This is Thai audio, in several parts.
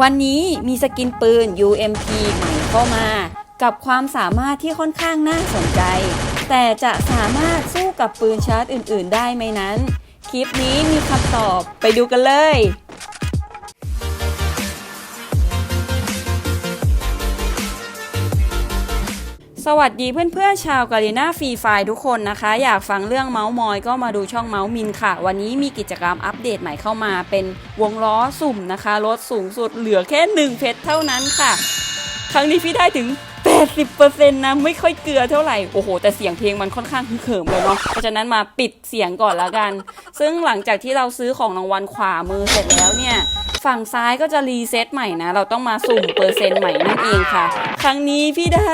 วันนี้มีสกินปืน UMP ใหม่เข้ามา กับความสามารถที่ค่อนข้างน่าสนใจ แต่จะสามารถสู้กับปืนชาร์จอื่น ๆ ได้ไหมนั้น คลิปนี้มีคำตอบไปดูกันเลย สวัสดีเพื่อนๆชาวกาลิน่าฟรีไฟทุกคนนะคะ อยากฟังเรื่องเมาส์มอยก็มาดูช่องเมาส์มินค่ะ วันนี้มีกิจกรรมอัปเดตใหม่เข้ามา เป็นวงล้อสุ่มนะคะลดสูงสุดเหลือแค่ 1 เพชรเท่านั้นค่ะ ครั้งนี้พี่ได้ถึง 80%นะ ไม่ค่อยเกลือเท่าไหร่ โอ้โห แต่เสียงเพลงมันค่อนข้างฮึกเหิมเลยเนาะเพราะฉะนั้นมาปิดเสียงก่อนแล้วกัน ซึ่งหลังจากที่เราซื้อของรางวัลขวามือเสร็จแล้วเนี่ย ฝั่งซ้ายก็จะรีเซ็ตใหม่นะ เราต้องมาสุ่มเปอร์เซ็นต์ใหม่นั่นเองค่ะ ครั้งนี้พี่ได้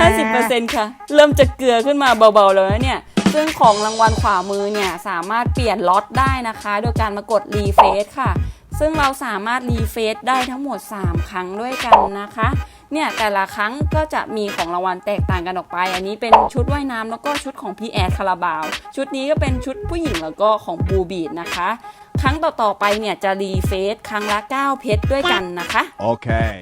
50%ค่ะ เริ่มจะเกลือขึ้นมาเบาๆแล้วนะเนี่ย ซึ่งของรางวัลขวามือเนี่ย สามารถเปลี่ยนล็อตได้นะคะ โดยการมากดรีเฟซค่ะ ซึ่งเราสามารถรีเฟซได้ทั้งหมด 3 ครั้งด้วยกันนะคะเนี่ยแต่ละครั้งก็จะมีของรางวัลแตกต่างกันออกไป อันนี้เป็นชุดว่ายน้ำแล้วก็ชุดของพี่แอดคาราบาว ชุดนี้ก็เป็นชุดผู้หญิงแล้วก็ของบูบีดนะคะ ครั้งต่อๆไปเนี่ยจะรีเฟซครั้งละ 9 เพชรด้วยกันนะคะ Okay.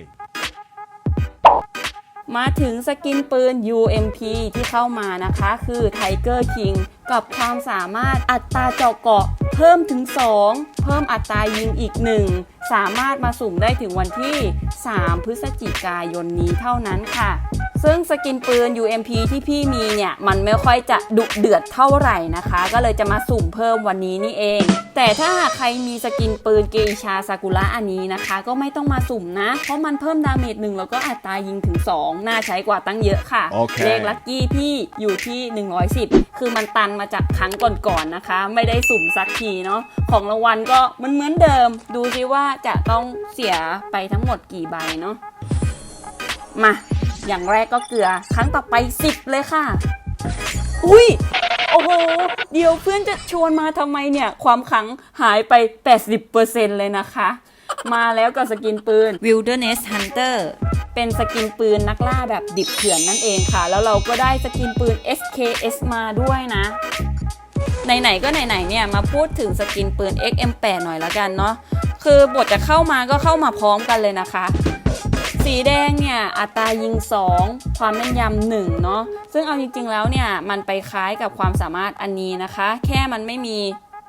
มาถึงสกินปืน UMP ที่เข้ามานะคะ คือ Tiger King กับความสามารถอัตราเจาะเกาะเพิ่มถึง 2 เพิ่มอัตรายิงอีก 1 สามารถมาสุ่มได้ถึงวันที่ 3 พฤศจิกายนนี้เท่านั้นค่ะ ซึ่งสกินปืน UMP ที่พี่มีเนี่ย มันไม่ค่อยจะดุเดือดเท่าไหร่นะคะ ก็เลยจะมาสุ่มเพิ่มวันนี้นี่เอง แต่ถ้าหากใครมีสกินปืนเกอิชาซากุระอันนี้นะคะ ก็ไม่ต้องมาสุ่มนะ เพราะมันเพิ่มดาเมจหนึ่งแล้วก็อัตรายิงถึง 2 น่าใช้กว่าตั้งเยอะค่ะโอเคเลขลัคกี้พี่อยู่ที่ 110 คือมันตันมาจากครั้งก่อนๆนะคะ ไม่ได้สุ่มสักทีเนาะของรางวัลก็มันเหมือนเดิม ดูซิว่าจะต้องเสียไปทั้งหมดกี่ใบเนาะมา อย่างแรกก็เกลือ ครั้งต่อไป 10 เลยค่ะ อุ้ย โอ้โห เดี๋ยวเพื่อนจะชวนมาทำไมเนี่ย ความขลังหายไป 80%เลยนะคะ มาแล้วกับสกินปืน Wilderness Hunter เป็นสกินปืนนักล่าแบบดิบเถื่อนนั่นเองค่ะ แล้วเราก็ได้สกินปืน SKS มาด้วยนะไหนๆก็ไหนๆเนี่ยมาพูดถึงสกินปืน XM8 หน่อยละกันเนาะคือบทจะเข้ามาก็เข้ามาพร้อมกันเลยนะคะ สีแดงเนี่ยอัตรายิง 2 ความแม่นยำหนึ่งเนาะซึ่งเอาจริงๆแล้วเนี่ยมันไปคล้ายกับความสามารถอันนี้นะคะ แค่มันไม่มี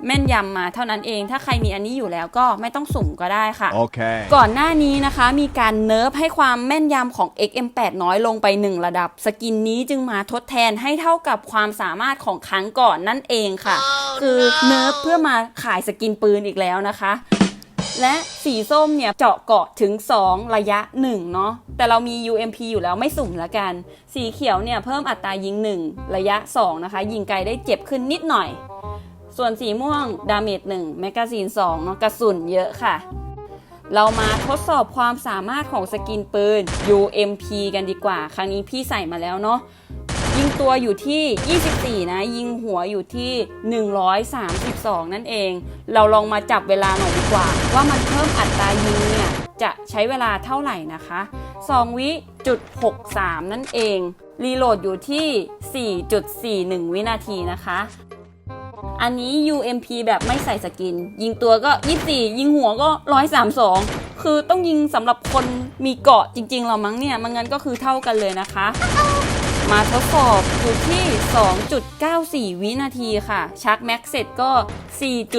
แม่นยำมาเท่านั้นเอง ถ้าใครมีอันนี้อยู่แล้วก็ไม่ต้องสุ่มก็ได้ค่ะ Okay. ก่อนหน้านี้นะคะมีการเนิร์ฟให้ความแม่นยำของ XM8 น้อยลงไป 1 ระดับ สกินนี้จึงมาทดแทนให้เท่ากับความสามารถของครั้งก่อนนั่นเองค่ะคือเนิร์ฟเพื่อมาขายสกินปืนอีกแล้วนะคะ และสีส้มเนี่ยเจาะเกาะถึง 2 ระยะ 1 เนาะแต่เรามี UMP อยู่แล้วไม่สุ่มละกัน สีเขียวเนี่ยเพิ่มอัตรายิง 1 ระยะ 2 นะคะ ยิงไกลได้เจ็บขึ้นนิดหน่อย ส่วนสีม่วงดาเมจ1แมกกาซีน2เนาะกระสุนเยอะค่ะ เรามาทดสอบความสามารถของสกินปืน UMP กันดีกว่า ครั้งนี้พี่ใส่มาแล้วเนาะ ยิงตัวอยู่ที่ 24 นะ ยิงหัวอยู่ที่ 132 นั่นเอง เราลองมาจับเวลาหน่อยดีกว่า ว่ามันเพิ่มอัตรายิงเนี่ยจะใช้เวลาเท่าไหร่นะคะ 2 วิจุด63 นั่นเอง รีโหลดอยู่ที่ 4.41 วินาทีนะคะ อันนี้ UMP แบบไม่ใส่สกิน ยิงตัวก็ 24 ยิงหัวก็ 132คือต้องยิงสำหรับคนมีเกาะจริงๆเรามั้งเนี่ย มันงั้นก็คือเท่ากันเลยนะคะ มาทดสอบอยู่ที่ 2.94 วินาทีค่ะ ชักแม็กเสร็จก็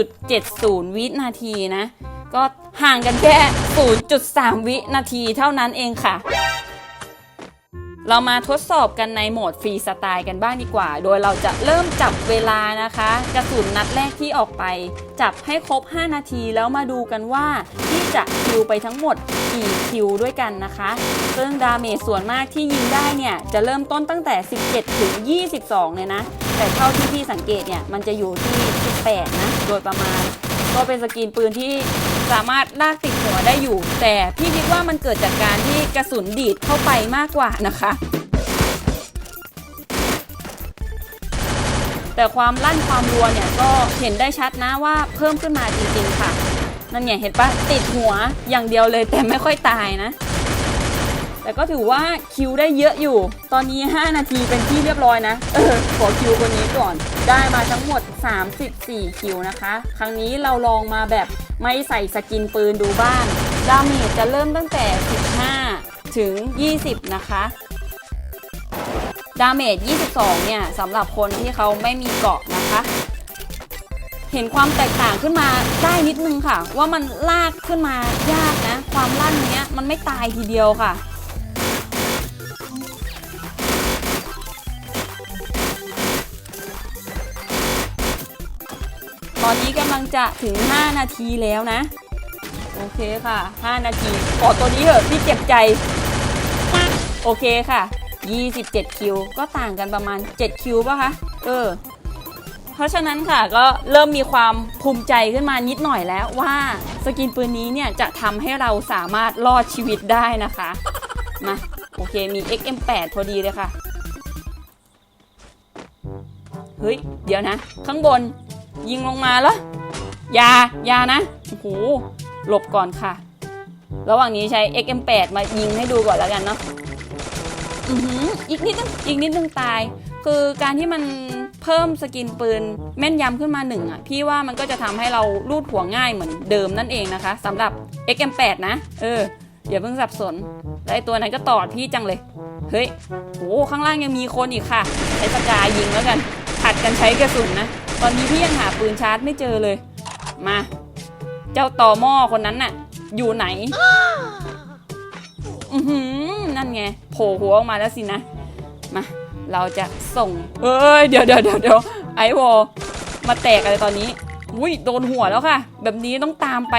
4.70 วินาทีนะ ก็ห่างกันแค่ 0.3 วินาทีเท่านั้นเองค่ะ เรามาทดสอบกันในโหมดฟรีสไตล์กันบ้างดีกว่า โดยเราจะเริ่มจับเวลานะคะ กระสุนนัดแรกที่ออกไป จับให้ครบ 5 นาทีแล้วมาดูกันว่าท จะคิวไปทั้งหมดกี่คิวด้วยกันนะคะ ซึ่งดาเมจส่วนมากที่ยิงได้เนี่ย จะเริ่มต้นตั้งแต่ 17 ถึง 22 เลยนะ แต่เท่าที่พี่สังเกตเนี่ย มันจะอยู่ที่ 18 นะ โดยประมาณ ก็เป็นสกรีนปืนที่สามารถลากติดหัวได้อยู่ แต่พี่คิดว่ามันเกิดจากการที่กระสุนดีดเข้าไปมากกว่านะคะแต่ความลั่นความรัวเนี่ยก็เห็นได้ชัดนะว่าเพิ่มขึ้นมาจริงๆค่ะ นั่นเนี่ยเห็นปะติดหัวอย่างเดียวเลยแต่ไม่ค่อยตายนะ แต่ก็ถือว่าคิวได้เยอะอยู่ ตอนนี้ 5 นาทีเป็นที่เรียบร้อยนะ เออขอคิวคนนี้ก่อน ได้มาทั้งหมด 34 คิวนะคะ ครั้งนี้เราลองมาแบบไม่ใส่สกินปืนดูบ้างดาเมจจะเริ่มตั้งแต่ 15 ถึง 20 นะคะดาเมจ22 เนี่ยสำหรับคนที่เขาไม่มีเกาะนะคะ เห็นความแตกต่างขึ้นมาได้นิดนึงค่ะ ว่ามันลากขึ้นมายากนะ ความลั่นเนี้ยมันไม่ตายทีเดียวค่ะ ตอนนี้กำลังจะถึง 5 นาทีแล้วนะ โอเคค่ะ 5 นาทีขอตัวนี้เถอะพี่เจ็บใจ โอเคค่ะ 27 คิว ก็ต่างกันประมาณ 7 คิวป่ะคะ เออ เพราะฉะนั้นค่ะก็เริ่มมีความภูมิใจขึ้นมานิดหน่อยแล้วว่าสกินปืนนี้เนี่ยจะทำให้เราสามารถรอดชีวิตได้นะคะ มาโอเคมี XM8 พอดีเลยค่ะ เฮ้ย เดี๋ยวนะ ข้างบนยิงลงมาแล้วอยาอยานะโอ้โหหลบก่อนค่ะ ระหว่างนี้ใช้ XM8 มายิงให้ดูก่อนแล้วกันเนาะอือหืออีกนิดนึงอีกนิดนึงตาย คือการที่มัน เพิ่มสกินปืนแม่นยำขึ้นมาหนึ่งอะพี่ว่ามันก็จะทำให้เราลูดหัวง่ายเหมือนเดิมนั่นเองนะคะสำหรับ XM8 นะ เอออย่าเพิ่งสับสนแล้วไอตัวนั้นก็ตอดพี่จังเลย เฮ้ยโหข้างล่างยังมีคนอีกค่ะใช้สกายิงแล้วกันผัดกันใช้กระสุนนะ ตอนนี้พี่ยังหาปืนชาร์จไม่เจอเลย มา เจ้าต่อหม้อคนนั้นน่ะ อยู่ไหน อือหือนั่นไงโผล่หัวออกมาแล้วสินะ มา เราจะส่งเอ้ยเดี๋ยวเดี๋ยวเดี๋ยวเดี๋ยวไอวอลมาแตกอะไรตอนนี้อุ้ยโดนหัวแล้วค่ะ แบบนี้ต้องตามไป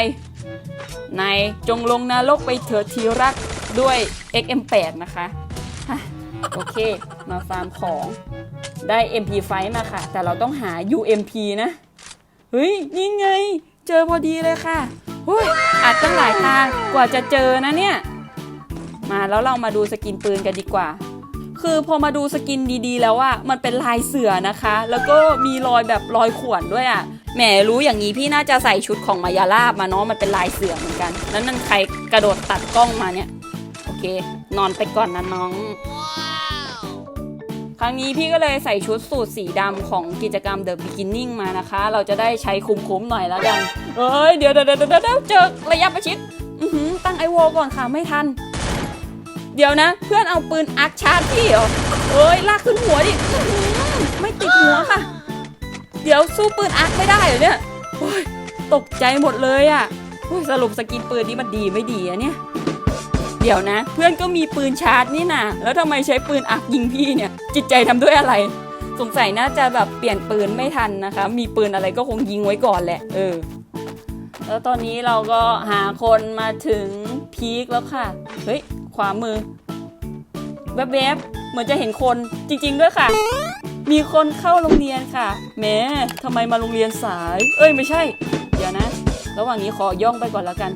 นายจงลงนรกไปเถิดทีรักด้วย XM8 นะคะฮะโอเค มาฟาร์มของได้ MP5 มาค่ะ แต่เราต้องหา UMP นะ เฮ้ย นี่ไง เจอพอดีเลยค่ะเฮ้ยอัดตั้งหลายทางกว่าจะเจอนะเนี่ย มาแล้วเรามาดูสกินปืนกันดีกว่า คือพอมาดูสกินดีๆ แล้วอะมันเป็นลายเสือนะคะ แล้วก็มีรอยแบบรอยข่วนด้วยอะแหมรู้อย่างนี้พี่น่าจะใส่ชุดของมายาลาบมาเนาะมันเป็นลายเสือเหมือนกัน แล้วนั่นใครกระโดดตัดกล้องมาเนี่ย โอเค นอนไปก่อนนะน้อง ครั้งนี้พี่ก็เลยใส่ชุดสูทสีดำของกิจกรรม The Beginning มานะคะ เราจะได้ใช้คุ้มๆหน่อยแล้วกันเอ้ยเดี๋ยวเดี๋ยวเดี๋ยวเดี๋ยวเจอระยะประชิดอือหือตั้งไอวอลก่อนค่ะไม่ทัน เดี๋ยวนะ เพื่อนเอาปืนอาร์คชาร์จพี่เหรอเอ้ยลากขึ้นหัวดิไม่ติดหัวค่ะ เดี๋ยวสู้ปืนอาร์ไม่ได้เหรอเนี่ยโอ้ยตกใจหมดเลยอะ่ะโอ้ยสรุปสกินปืนนี้มันดีไม่ดีอะเนี่ย เดี๋ยวนะ เพื่อนก็มีปืนชาร์จนี่นะแล้วทำไมใช้ปืนอักยิงพี่เนี่ย จิตใจทำด้วยอะไร สงสัยน่าจะแบบเปลี่ยนปืนไม่ทันนะคะ มีปืนอะไรก็คงยิงไว้ก่อนแหละ เออ แล้วตอนนี้เราก็หาคนมาถึงพีคแล้วค่ะ เฮ้ย ขวามือ แวบๆ เหมือนจะเห็นคนจริง ๆ ด้วยค่ะ มีคนเข้าโรงเรียนค่ะแหม้ทำไมมาโรงเรียนสาย เอ้ยไม่ใช่ เดี๋ยวนะ ระหว่างนี้ขอย่องไปก่อนแล้วกัน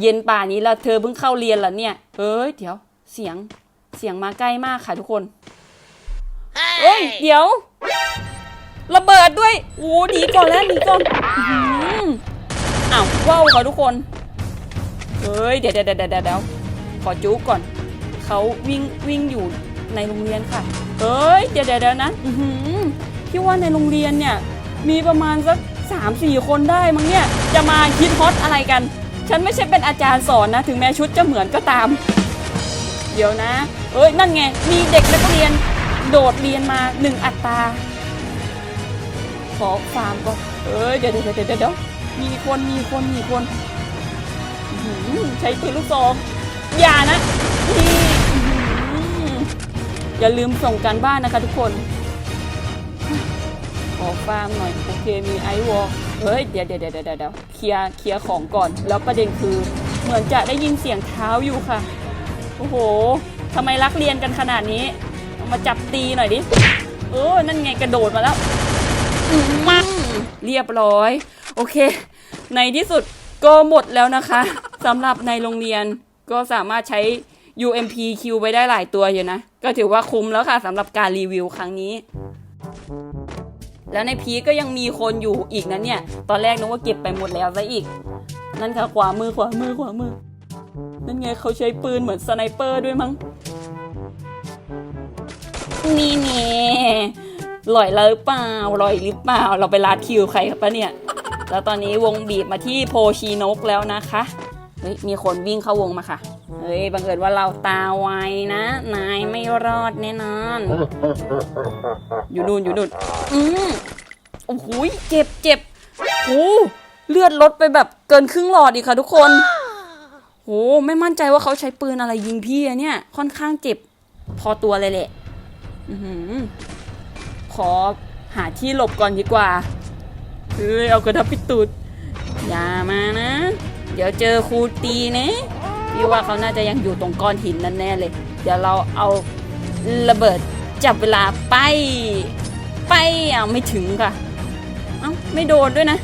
เย็นป่านี้แล้วเธอเพิ่งเข้าเรียนเหรอเนี่ยเอ้ยเดี๋ยว เสียงเสียงมาใกล้มากค่ะทุกคนเอ้ยเดี๋ยว ระเบิดด้วยโอ้หนีก่อนแล้วหนีก่อนอื้อหืออ้าวว้าวค่ะทุกคน เอ้ยเดี๋ยวเดี๋ยวเดี๋ยวเดี๋ยวเดี๋ยวขอจุ๊กก่อน เขาวิ่งวิ่งอยู่ในโรงเรียนค่ะเอ้ยเดี๋ยวเดี๋ยวเดี๋ยวนะพี่ว่าในโรงเรียนเนี่ย มีประมาณสักสามสี่คนได้มั้งเนี่ย จะมาคิดฮอตอะไรกัน ฉันไม่ใช่เป็นอาจารย์สอนนะ ถึงแม้ชุดจะเหมือนก็ตาม เดี๋ยวนะ เอ้ย นั่นไง มีเด็กนักเรียน โดดเรียนมาหนึ่งอัตราขอฟาร์มก่อนเอ้ย เดี๋ยวเดี๋ยวเดี๋ยวเดี๋ยวมีคน มีคน มีคน ใช้ปืนลูกซองอย่านะนี่อย่าลืมส่งการบ้านนะคะทุกคนขอฟาร์มหน่อย โอเค มีไอวอลเฮ้ยเดี๋ยวเดี๋ยวเดี๋ยวเดี๋ยวเดี๋ยวเคลียร์เคลียร์ของก่อน แล้วประเด็นคือ เหมือนจะได้ยินเสียงเท้าอยู่ค่ะ โอ้โหทำไมรักเรียนกันขนาดนี้ มาจับตีหน่อยดิเออนั่นไงกระโดดมาแล้วอืมเรียบร้อย โอเค ในที่สุด ก็หมดแล้วนะคะสำหรับในโรงเรียนก็สามารถใช้ UMP คิวไปได้หลายตัวอยู่นะ ก็ถือว่าคุ้มแล้วค่ะสำหรับการรีวิวครั้งนี้ แล้วในพีก็ยังมีคนอยู่อีกนะเนี่ย ตอนแรกนึกว่าเก็บไปหมดแล้วซะอีก นั่นค่ะขวามือขวามือขวามือ นั่นไงเขาใช้ปืนเหมือนสไนเปอร์ด้วยมั้ง นี่เน่ลอยแล้วหรือเปล่าลอยหรือเปล่า เราไปลาดคิวใครครับปะเนี่ย แล้วตอนนี้วงบีบมาที่โพชีนกแล้วนะคะ เฮ้ยมีคนวิ่งเข้าวงมาค่ะ เฮ้ยบังเอิญว่าเราตาไวนะ นายไม่รอดแน่นอน อยู่นู่นอยู่นู่นอืมโอ้โหเจ็บเจ็บโอ้เลือดลดไปแบบเกินครึ่งหลอดอีกค่ะทุกคนโหไม่มั่นใจว่าเขาใช้ปืนอะไรยิงพี่อะเนี่ย ค่อนข้างเจ็บพอตัวเลยแหละอือหือขอหาที่หลบก่อนดีกว่า เฮ้ยเอากระดับพิดตูดอย่ามานะ เดี๋ยวเจอครูตีนะพี่ว่าเขาน่าจะยังอยู่ตรงก้อนหินนั่นแน่เลย เดี๋ยวเราเอาระเบิดจับเวลาไป ไปอะไม่ถึงค่ะเอ้าไม่โดนด้วยนะ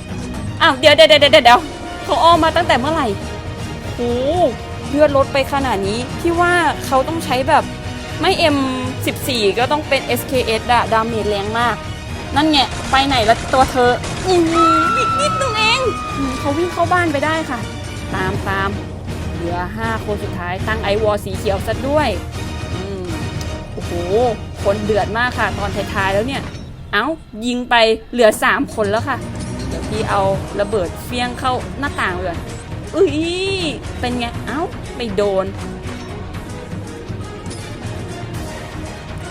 อ้าวเดี๋ยวเดี๋ยวเดี๋ยวเดี๋ยวเดี๋ยวเขาอ้อมมาตั้งแต่เมื่อไหร่โอ้เลือดลดไปขนาดนี้พี่ว่าเขาต้องใช้แบบไม่ M14 ก็ต้องเป็น SKS อะดาเมจแรงมาก นั่นไงไปไหนละตัวเธออีกนิดนึงเองเขาวิ่งเข้าบ้านไปได้ค่ะ ตามตามเหลือ5คนสุดท้ายตั้งไอวอลสีเขียวซะด้วยอืมโอ้โห คนเดือดมากค่ะ ตอนท้ายๆแล้วเนี่ย เอ้ายิงไปเหลือ3คนแล้วค่ะเดี๋ยวพี่เอาระเบิดเฟี้ยงเข้าหน้าต่างเลยอุ้ยเป็นไงเอ้าไม่โดน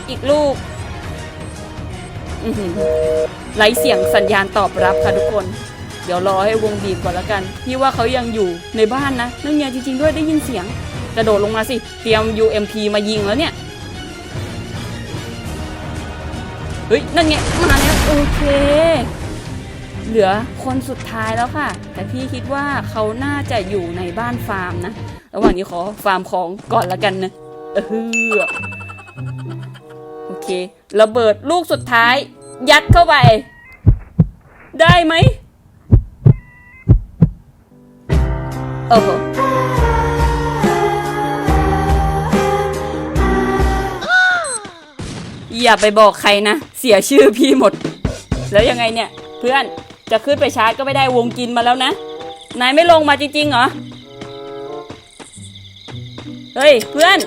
อีกลูก อื้อหือไร้เสียงสัญญาณตอบรับค่ะทุกคน เดี๋ยวรอให้วงบีบก่อนล้วกัน พี่ว่าเขายังอยู่ในบ้านนะนั่นไงจริงๆด้วยได้ยินเสียง กระโดดลงมาสิ เตรียม UMP มายิงแล้วเนี่ย เฮ้ย นั่นไงมาแล้วโอเค เหลือคนสุดท้ายแล้วค่ะ แต่พี่คิดว่าเขาน่าจะอยู่ในบ้านฟาร์มนะ ระหว่างนี้ขอฟาร์มของก่อนละกันนะเออโอเค ระเบิดลูกสุดท้าย ยัดเข้าไป ได้ไหมโอ้โหอย่าไปบอกใครนะ เสียชื่อพี่หมด แล้วยังไงเนี่ย เพื่อนจะขึ้นไปชาร์จก็ไม่ได้วงกินมาแล้วนะ นายไม่ลงมาจริงๆเหรอ เฮ้ย เพื่อน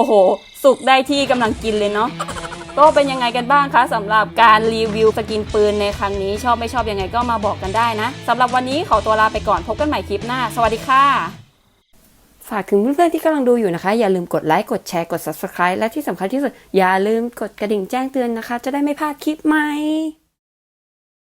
อ้โห สุกได้ที่กำลังกินเลยเนาะก็เป็นยังไงกันบ้างคะสำหรับการรีวิวสกินปืนในครั้งนี้ชอบไม่ชอบยังไงก็มาบอกกันได้นะสำหรับวันนี้ขอตัวลาไปก่อนพบกันใหม่คลิปหน้า สวัสดีค่ะ ฝากถึงเพื่อนๆที่กำลังดูอยู่นะคะ อย่าลืมกดไลค์กดแชร์กด subscribe และที่สำคัญที่สุดอย่าลืมกดกระดิ่งแจ้งเตือนนะคะ จะได้ไม่พลาดคลิปใหม่